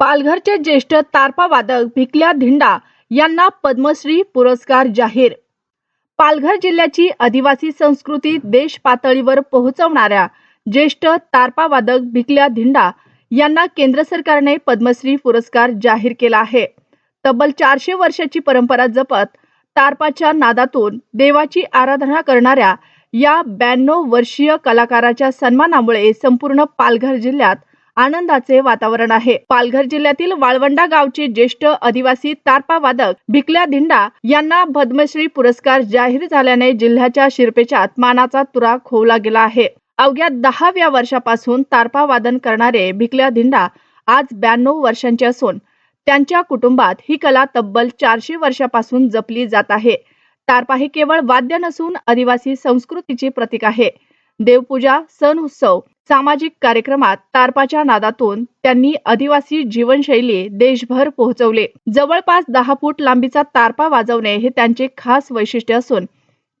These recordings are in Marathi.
पालघरचे ज्येष्ठ तारपा वादक भिकल्या धिंडा यांना पद्मश्री पुरस्कार जाहीर. पालघर जिल्ह्याची आदिवासी संस्कृती देश पातळीवर पोहोचवणाऱ्या ज्येष्ठ तारपा वादक भिकल्या धिंडा यांना केंद्र सरकारने पद्मश्री पुरस्कार जाहीर केला आहे. तब्बल चारशे वर्षाची परंपरा जपत तारपाच्या नादातून देवाची आराधना करणाऱ्या या ब्याण्णव वर्षीय कलाकाराच्या सन्मानामुळे संपूर्ण पालघर जिल्ह्यात आनंदाचे वातावरण आहे. पालघर जिल्ह्यातील वाळवंडा गावचे ज्येष्ठ आदिवासी तारपा वादक भिकल्या धिंडा यांना पद्मश्री पुरस्कार जाहीर झाल्याने जिल्ह्याच्या शिरपेच्यात मानाचा तुरा खोवला गेला आहे. अवघ्या दहाव्या वर्षापासून तारपा वादन करणारे भिकल्या धिंडा आज ब्याण्णव वर्षांचे असून त्यांच्या कुटुंबात ही कला तब्बल चारशे वर्षापासून जपली जात आहे. तारपा हे केवळ वाद्य नसून आदिवासी संस्कृतीचे प्रतीक आहे. देवपूजा सण उत्सव सामाजिक कार्यक्रमात तारपाच्या नादातून त्यांनी आदिवासी जीवनशैली देशभर पोहोचवले. जवळपास दहा फूट लांबीचा तारपा वाजवणे हे त्यांचे खास वैशिष्ट्य असून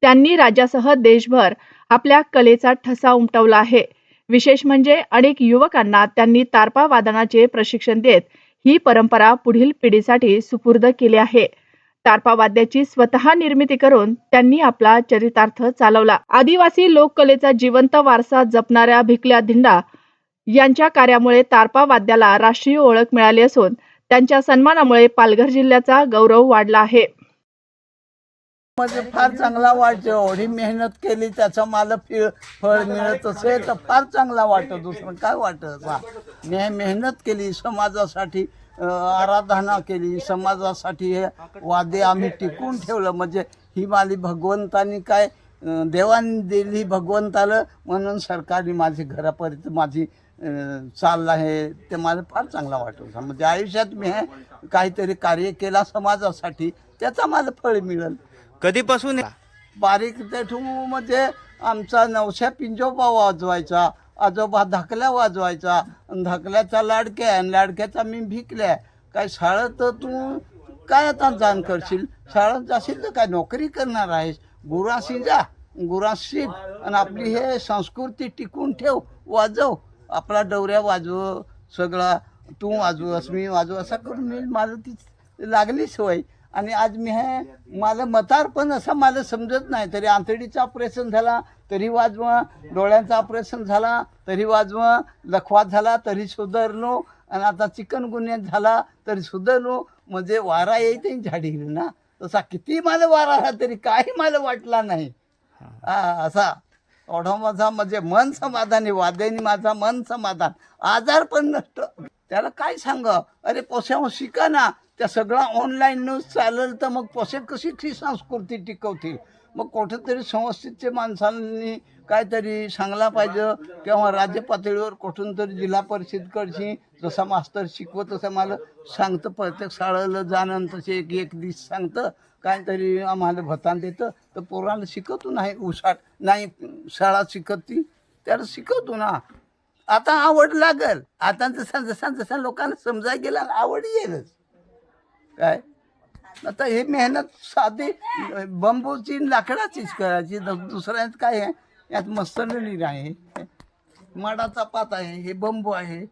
त्यांनी राज्यासह देशभर आपल्या कलेचा ठसा उमटवला आहे. विशेष म्हणजे अनेक युवकांना त्यांनी तारपा वादनाचे प्रशिक्षण देत ही परंपरा पुढील पिढीसाठी सुपूर्द केली आहे. तारपा वाद्याची स्वतः निर्मिती करून त्यांनी आपला चरितार्थ चालवला. आदिवासी लोककलेचा जिवंत वारसा जपणाऱ्या भिकल्या धिंडा यांच्या कार्यामुळे तारपा वाद्याला राष्ट्रीय ओळख मिळाली असून त्यांच्या सन्मानामुळे पालघर जिल्ह्याचा गौरव वाढला आहे. फार चांगला वाटतो एवढी मेहनत केली त्याचं मला फिळ फळ मिळत असेल तर फार चांगला वाटत. दुसरं काय वाटत? मेहनत केली समाजासाठी आराधना केली. समाजासाठी हे वाद्य आम्ही टिकून ठेवलं. म्हणजे ही माली भगवंतानी काय देवाने दिली भगवंताला म्हणून सरकारने माझी घरापर्यंत माझी चाललं आहे. ते मला फार चांगला वाटत होता. म्हणजे आयुष्यात मी हे काहीतरी कार्य केला समाजासाठी त्याचा मला फळ मिळेल. कधीपासून बारीकमध्ये आमचा नवशा पिंजोबा वाजवायचा आजोबा धाकल्या वाजवायचा धाकल्याचा लाडक्या आणि लाडक्याचा मी भिकल्या. काय शाळेत तू काय आता जाण करशील? शाळेत जाशील तर काय नोकरी करणार आहेस? गुराशी जा गुरास आणि आपली हे संस्कृती टिकून ठेव वाजव. आपला डवऱ्या वाजव सगळा. तू वाजवस मी वाजव असं करून मी माझं ती लागली सवय. आणि आज मी हे मला मतार पण असं मला समजत नाही. तरी आंतडीचं ऑपरेशन झाला तरी वाजवा. डोळ्यांचं ऑपरेशन झाला तरी वाजवा. लखवात झाला तरी सुधारलो. आणि आता चिकन गुन्ह्यात झाला तरी सुधारलो. म्हणजे वारा येईल झाडी ना. तसा किती मला वारा आला तरी काही मला वाटला नाही. हा असा. एवढा माझा म्हणजे मन समाधानी वाद्यानी माझा मन समाधान. आजार पण नष्ट. त्याला काय सांग? अरे पोशाव हो, शिका ना. त्या सगळा ऑनलाईन न्यूज चालेल तर मग पोसे कशी ती संस्कृती टिकवतील? मग कुठेतरी संस्थेचे माणसांनी काहीतरी सांगला पाहिजे किंवा राज्य पातळीवर कुठून तरी जिल्हा परिषदकडची जसा मास्तर शिकवत तसं मला सांगतं प्रत्येक शाळेला जाणं तसे एक एक दिस सांगतं काहीतरी आम्हाला भतान देतं. तर पोरांना शिकवतो नाही उसाट नाही शाळा शिकत ती त्याला शिकवतो ना. आता आवड लागल. आता जसा जसा जसा लोकांना समजाय गेला आवड येईलच काय? आता हे मेहनत साधी बंबूची लाकडाचीच करायची. दुसऱ्यात काय आहे? यात मस्तनली आहे. माडाचा पात आहे हे बंबू आहे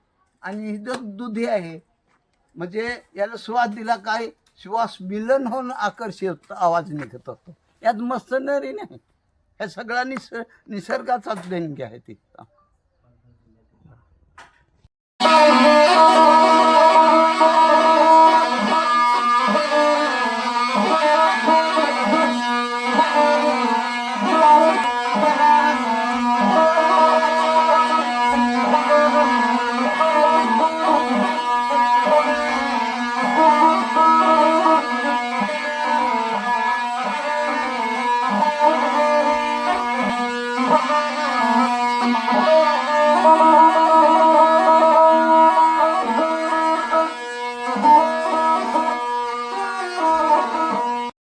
आणि ही दुधी आहे म्हणजे याला श्वास दिला काय? श्वास मिलन होऊन आकर्षित आवाज निघत असतो यात मस्तनरी नाही. ह्या सगळा निस निसर्गाचाच देणगी आहे ती.